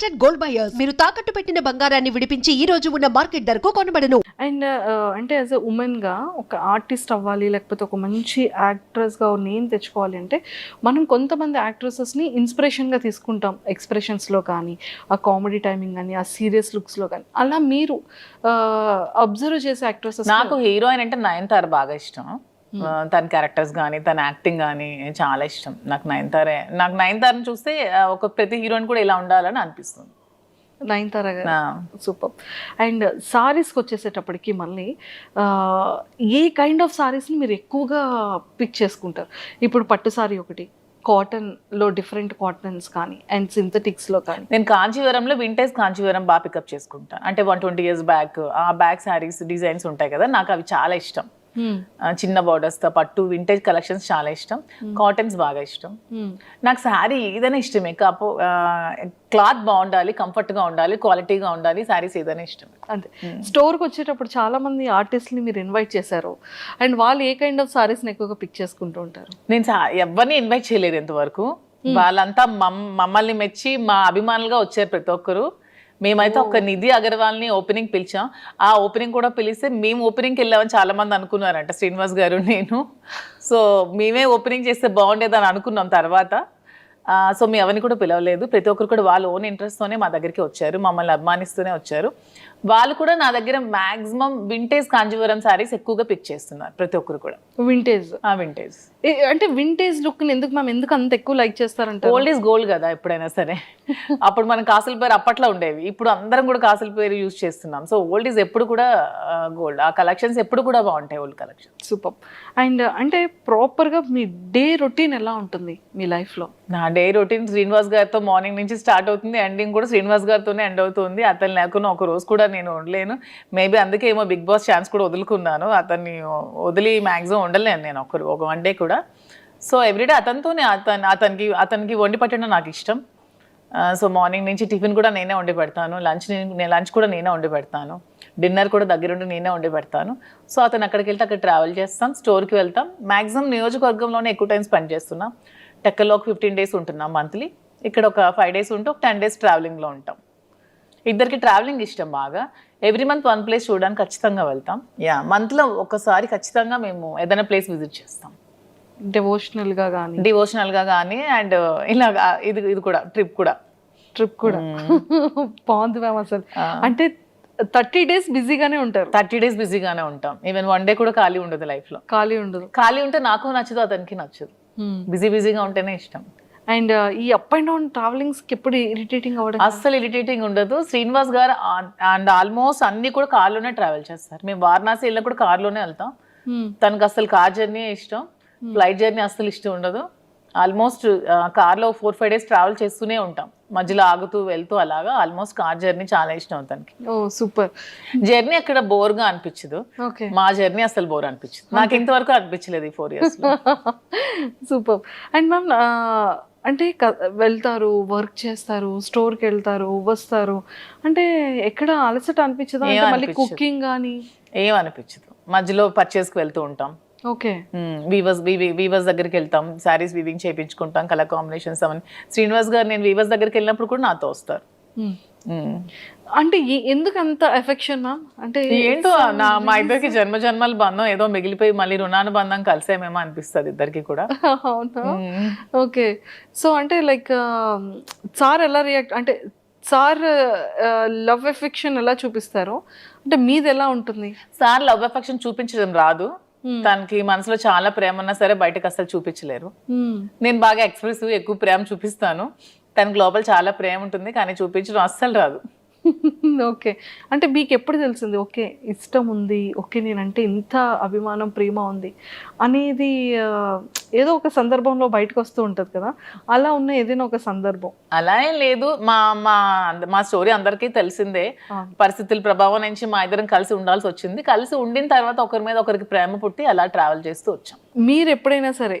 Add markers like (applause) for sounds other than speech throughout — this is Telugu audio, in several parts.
Trusted gold buyers. మీరు తాకట్టు పెట్టిన బంగారాన్ని విడిపించి ఈ రోజు ఉన్న మార్కెట్ ధరకు కొనబడను. అండ్ అంటే యాజ్ ఎ ఉమెన్గా ఒక ఆర్టిస్ట్ అవ్వాలి లేకపోతే ఒక మంచి యాక్ట్రెస్గా నేమ్ తెచ్చుకోవాలి అంటే మనం కొంతమంది యాక్ట్రెసెస్ని ఇన్స్పిరేషన్గా తీసుకుంటాం. ఎక్స్ప్రెషన్స్లో కానీ ఆ కామెడీ టైమింగ్ కానీ ఆ సీరియస్ లుక్స్లో కానీ. అలా మీరు అబ్జర్వ్ చేసే యాక్ట్రెసెస్ నాకు హీరోయిన్ అంటే నయనతార బాగా ఇష్టం. తన క్యారెక్టర్స్ కానీ తన యాక్టింగ్ కానీ చాలా ఇష్టం. నాకు నయనతారే నాకు నయనతారని చూస్తే ఆ, ఒక ప్రతి హీరోయిన్ కూడా ఇలా ఉండాలని అనిపిస్తుంది. నయనతార గారు. నా సూపర్. అండ్ సారీస్కి వచ్చేసేటప్పటికి మళ్ళీ ఏ కైండ్ ఆఫ్ సారీస్ని మీరు ఎక్కువగా పిక్ చేసుకుంటారు? ఇప్పుడు పట్టు సారీ ఒకటి కాటన్లో డిఫరెంట్ కాటన్స్ కానీ అండ్ సింథటిక్స్లో కానీ. నేను కాంచీవరంలో వింటేజ్ కాంచీవరం బాగా పికప్ చేసుకుంటాను అంటే వన్ ట్వంటీ ఇయర్స్ బ్యాక్ ఆ బ్యాక్ శారీస్ డిజైన్స్ ఉంటాయి కదా నాకు అవి చాలా ఇష్టం. చిన్న borders తో పట్టు వింటేజ్ కలెక్షన్స్ చాలా ఇష్టం. కాటన్స్ బాగా ఇష్టం. నాకు శారీ ఏదైనా ఇష్టమే. కాపో క్లాత్ బాగుండాలి comfort గా ఉండాలి క్వాలిటీగా ఉండాలి శారీస్ ఏదైనా ఇష్టం అంతే. స్టోర్కి వచ్చేటప్పుడు చాలా మంది ఆర్టిస్ట్ని మీరు ఇన్వైట్ చేశారు. అండ్ వాళ్ళు ఏ కైండ్ ఆఫ్ సారీస్ని ఎక్కువగా పిక్ చేసుకుంటూ ఉంటారు? నేను ఎవరిని ఇన్వైట్ చేయలేదు ఇంతవరకు. వాళ్ళంతా మమ్- మమ్మల్ని మెచ్చి మా అభిమానులుగా వచ్చారు ప్రతి ఒక్కరు. మేమైతే ఒక నిధి అగర్వాల్ని ఓపెనింగ్ పిలిచాం. ఆ ఓపెనింగ్ కూడా పిలిస్తే మేము ఓపెనింగ్కి వెళ్ళామని చాలా మంది అనుకున్నారంట. శ్రీనివాస్ గారు నేను. సో మేమే ఓపెనింగ్ చేస్తే బాగుండేదని అనుకున్నాం తర్వాత. సో మేము ఎవరిని కూడా పిలవలేదు. ప్రతి ఒక్కరు కూడా వాళ్ళ ఓన్ ఇంట్రెస్ట్తోనే మా దగ్గరికి వచ్చారు. మమ్మల్ని అభిమానిస్తూనే వచ్చారు. వాళ్ళు కూడా నా దగ్గర మాక్సిమం వింటేజ్ కాంజీవరం శారీస్ ఎక్కువగా పిక్ చేస్తున్నారు ప్రతి ఒక్కరు కూడా. వింటేజ్ ఆ వింటేజ్ అంటే వింటేజ్ లుక్ని ఎందుకు మ్యామ్ ఎందుకు అంత ఎక్కువ లైక్ చేస్తారంట ఓల్డ్ ఈజ్ గోల్డ్ కదా ఎప్పుడైనా సరే. అప్పుడు మనం కాసుల పేరు అప్పట్లో ఉండేవి. ఇప్పుడు అందరం కూడా కాసుల పేరు యూజ్ చేస్తున్నాం. సో ఓల్డ్ ఈజ్ ఎప్పుడు కూడా గోల్డ్ ఆ కలెక్షన్స్ ఎప్పుడు కూడా బాగుంటాయి ఓల్డ్ కలెక్షన్ సూపర్ అండ్ అంటే ప్రాపర్గా మీ డే రొటీన్ ఎలా ఉంటుంది మీ లైఫ్లో నా డే రొటీన్ శ్రీనివాస్ గారితో మార్నింగ్ నుంచి స్టార్ట్ అవుతుంది ఎండింగ్ కూడా శ్రీనివాస్ గారితోనే ఎండ్ అవుతుంది. అతను లేకుండా ఒక రోజు కూడా నేను ఉండలేను. మేబీ అందుకే ఏమో బిగ్ బాస్ ఛాన్స్ కూడా వదులుకున్నాను. అతన్ని వదిలి మ్యాక్సిమం ఉండలేను నేను ఒకరు ఒక వన్ డే కూడా. సో ఎవ్రీడే అతనితోనే అతను అతనికి అతనికి వండి పెట్టడం నాకు ఇష్టం. సో మార్నింగ్ నుంచి టిఫిన్ కూడా నేనే వండి పెడతాను. లంచ్ నేను లంచ్ కూడా నేనే వండి పెడతాను. డిన్నర్ కూడా దగ్గరుండి నేనే వండి పెడతాను. సో అతను అక్కడికి వెళ్తే అక్కడ ట్రావెల్ చేస్తాం స్టోర్కి వెళ్తాం. మ్యాక్సిమం నియోజకవర్గంలోనే ఎక్కువ టైం స్పెండ్ చేస్తున్నాం. టెక్కల్లో ఒక ఫిఫ్టీన్ డేస్ ఉంటున్నాం మంత్లీ ఇక్కడ ఒక ఫైవ్ డేస్ ఉంటే ఒక టెన్ డేస్ ట్రావెలింగ్లో ఉంటాం. ఇద్దరికి ట్రావెలింగ్ ఇష్టం బాగా. ఎవ్రీ మంత్ వన్ ప్లేస్ చూడడానికి ఖచ్చితంగా వెళ్తాం. యా మంత్లో ఒకసారి ఖచ్చితంగా మేము ఏదైనా ప్లేస్ విజిట్ చేస్తాం. డెవోషనల్గా కానీ డివోషనల్గా కానీ అండ్ ఇలా ఇది ఇది కూడా ట్రిప్ కూడా. ట్రిప్ కూడా. (laughs) బాగుంది మ్యామ్ అసలు. అంటే థర్టీ డేస్ బిజీగానే ఉంటారు. థర్టీ డేస్ బిజీగానే ఉంటాం. ఈవెన్ వన్ డే కూడా ఖాళీ ఉండదు లైఫ్లో ఖాళీ ఉండదు. ఖాళీ ఉంటే నాకు నచ్చదు అతనికి నచ్చదు. బిజీ బిజీగా ఉంటేనే ఇష్టం. అండ్ ఈ అప్ అండ్ డౌన్ ట్రావెలింగ్స్కి ఎప్పుడు ఇరిటేటింగ్ అవ్వడం అస్సలు ఇరిటేటింగ్ ఉండదు. శ్రీనివాస్ గారు అండ్ ఆల్మోస్ట్ అన్ని కూడా కార్లోనే ట్రావెల్ చేస్తారు. మేము వారణాసి వెళ్ళినా కూడా కార్లోనే వెళ్తాం. Hmm. తనకు అసలు కార్ జర్నీ ఇష్టం. ఫ్లైట్ జర్నీ అస్సలు ఇష్టం ఉండదు. ఆల్మోస్ట్ కార్లో ఫోర్ ఫైవ్ డేస్ ట్రావెల్ చేస్తూనే ఉంటాం. మధ్యలో ఆగుతూ వెళ్తూ అలాగా ఆల్మోస్ట్ కార్ జర్నీ చాలా ఇష్టం తనకి. Oh super. జర్నీ అక్కడ బోర్గా అనిపించదు. ఓకే. మా జర్నీ అసలు బోర్ అనిపించదు. నాకు ఇంతవరకు అనిపించలేదు ఈ four years (laughs) super. And ma'am అంటే వెళ్తారు వర్క్ చేస్తారు స్టోర్కి వెళ్తారు వస్తారు. అంటే ఎక్కడ అలసట అనిపించదా? అంటే మళ్ళీ. కుకింగ్ కానీ ఏం అనిపించదు మధ్యలో పర్చేస్కి వెళ్తూ ఉంటాం. ఓకే. వీవర్స్ వీవర్స్ దగ్గరికి వెళ్తాం. శారీస్ వీవింగ్ చేయించుకుంటాం కలర్ కాంబినేషన్స్ అవన్నీ. శ్రీనివాస్ గారు నేను వీవర్స్ దగ్గరికి వెళ్ళినప్పుడు కూడా నాతో వస్తారు. అంటే ఏ- ఎందుకు అంత ఎఫెక్షన్ మ్యామ్ అంటే ఏంటో నా మా ఇద్దరికి జన్మ జన్మల బంధం ఏదో మిగిలిపోయి మళ్ళీ రుణానుబంధం కలిసేమేమో అనిపిస్తుంది ఇద్దరికి కూడా. అవునా. ఓకే. సో అంటే లైక్ సార్ ఎలా రియాక్ట్ అంటే సార్ లవ్ ఎఫెక్షన్ ఎలా చూపిస్తారు? అంటే మీది ఎలా ఉంటుంది? సార్ లవ్ ఎఫెక్షన్ చూపించడం రాదు. తనకి మనసులో చాలా ప్రేమ ఉన్నా సరే బయటకు అసలు చూపించలేరు. నేను బాగా ఎక్స్ప్రెసివ్ ఎక్కువ ప్రేమ చూపిస్తాను. తనకి లోపల చాలా ప్రేమ ఉంటుంది కానీ చూపించడం అస్సలు రాదు. (laughs) ఓకే. అంటే మీకు ఎప్పుడు తెలిసింది ఓకే ఇష్టం ఉంది ఓకే నేనంటే ఇంత అభిమానం ప్రేమ ఉంది అనేది ఏదో ఒక సందర్భంలో బయటకు వస్తూ ఉంటుంది కదా అలా ఉన్న ఏదైనా ఒక సందర్భం. అలా ఏం లేదు. మా మా మా స్టోరీ అందరికీ తెలిసిందే. పరిస్థితుల ప్రభావం నుంచి మా ఇద్దరం కలిసి ఉండాల్సి వచ్చింది. కలిసి ఉండిన తర్వాత ఒకరి మీద ఒకరికి ప్రేమ పుట్టి అలా ట్రావెల్ చేస్తూ వచ్చాం. మీరు ఎప్పుడైనా సరే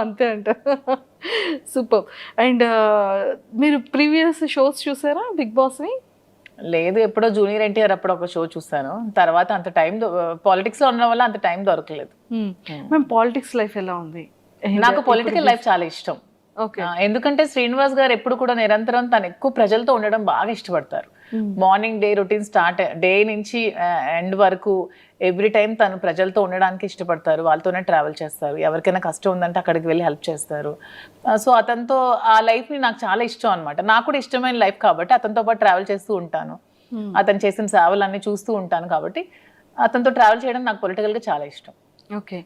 అంతే అంట. సూపర్. అండ్ మీరు ప్రీవియస్ షోస్ చూసారా బిగ్ బాస్ని లేదు ఎప్పుడో జూనియర్ ఎన్టీఆర్ అప్పుడు ఒక షో చూసాను. తర్వాత అంత టైం పాలిటిక్స్లో ఉండడం వల్ల అంత టైం దొరకలేదు. మేము పాలిటిక్స్ లైఫ్ ఎలా ఉంది? నాకు పొలిటికల్ లైఫ్ చాలా ఇష్టం. ఎందుకంటే శ్రీనివాస్ గారు ఎప్పుడు కూడా నిరంతరం తను ఎక్కువ ప్రజలతో ఉండడం బాగా ఇష్టపడతారు. Morning day routine start day నుంచి ఎండ్ వరకు ఎవ్రీ టైం తను ప్రజలతో ఉండడానికి ఇష్టపడతారు. వాళ్ళతోనే ట్రావెల్ చేస్తారు. ఎవరికైనా కష్టం ఉందంటే అక్కడికి వెళ్ళి హెల్ప్ చేస్తారు. సో అతనితో ఆ లైఫ్ని నాకు చాలా ఇష్టం అనమాట నాకు కూడా ఇష్టమైన లైఫ్ కాబట్టి అతనితో పాటు ట్రావెల్ చేస్తూ ఉంటాను. అతను చేసిన సేవలన్నీ చూస్తూ ఉంటాను కాబట్టి అతనితో ట్రావెల్ చేయడం నాకు పొలిటికల్గా చాలా ఇష్టం. Okay.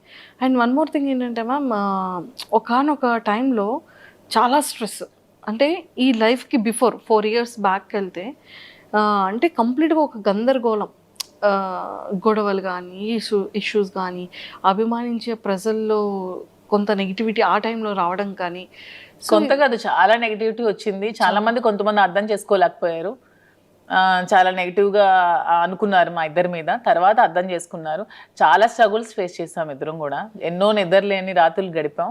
And one more thing ఏంటంటే మ్యామ్ ఒకనొక టైంలో చాలా స్ట్రెస్. అంటే ఈ లైఫ్కి బిఫోర్ ఫోర్ ఇయర్స్ బ్యాక్ వెళ్తే అంటే కంప్లీట్గా ఒక గందరగోళం. గొడవలు కానీ ఇష్యూ ఇష్యూస్ కానీ అభిమానించే ప్రజల్లో కొంత నెగిటివిటీ ఆ టైంలో రావడం కానీ కొంత కాదు చాలా నెగిటివిటీ వచ్చింది. చాలామంది కొంతమంది అర్థం చేసుకోలేకపోయారు. చాలా నెగిటివ్గా అనుకున్నారు మా ఇద్దరి మీద. తర్వాత అర్థం చేసుకున్నారు. చాలా స్ట్రగుల్స్ ఫేస్ చేసాం ఇద్దరం కూడా. ఎన్నో నిద్రలేని రాత్రులు గడిపాం.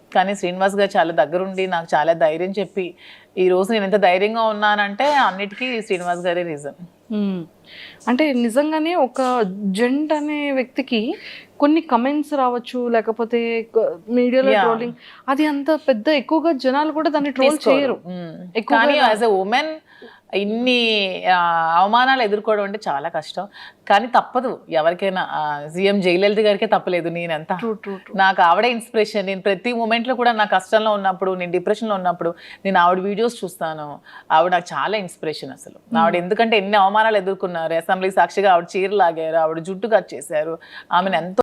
కానీ శ్రీనివాస్ గారు చాలా దగ్గరుండి నాకు చాలా ధైర్యం చెప్పి ఈ రోజు నేను ఎంత ధైర్యంగా ఉన్నానంటే అన్నిటికీ శ్రీనివాస్ గారే రీజన్. అంటే నిజంగానే ఒక జెంట్ అనే వ్యక్తికి కొన్ని కమెంట్స్ రావచ్చు లేకపోతే మీడియాలో. ట్రోలింగ్ అది అంత పెద్ద ఎక్కువగా జనాలు కూడా దాన్ని ట్రోల్ చేయరు. ఎక్కువగా కానీ యాజ్ ఎ ఉమెన్ ఇన్ని అవమానాలు ఎదుర్కోవడం అంటే చాలా కష్టం. కానీ తప్పదు. ఎవరికైనా సీఎం జయలలిత గారికే తప్పలేదు నేనంతా. నాకు ఆవిడే ఇన్స్పిరేషన్. నేను ప్రతి మూమెంట్లో కూడా నా కష్టంలో ఉన్నప్పుడు నేను డిప్రెషన్లో ఉన్నప్పుడు నేను ఆవిడ వీడియోస్ చూస్తాను. ఆవిడ నాకు చాలా ఇన్స్పిరేషన్ అసలు. ఆవిడ ఎందుకంటే ఎన్ని అవమానాలు ఎదుర్కొన్నారు. అసెంబ్లీ సాక్షిగా ఆవిడ చీర లాగారు ఆవిడ జుట్టు కట్ చేశారు. ఆమెను ఎంతో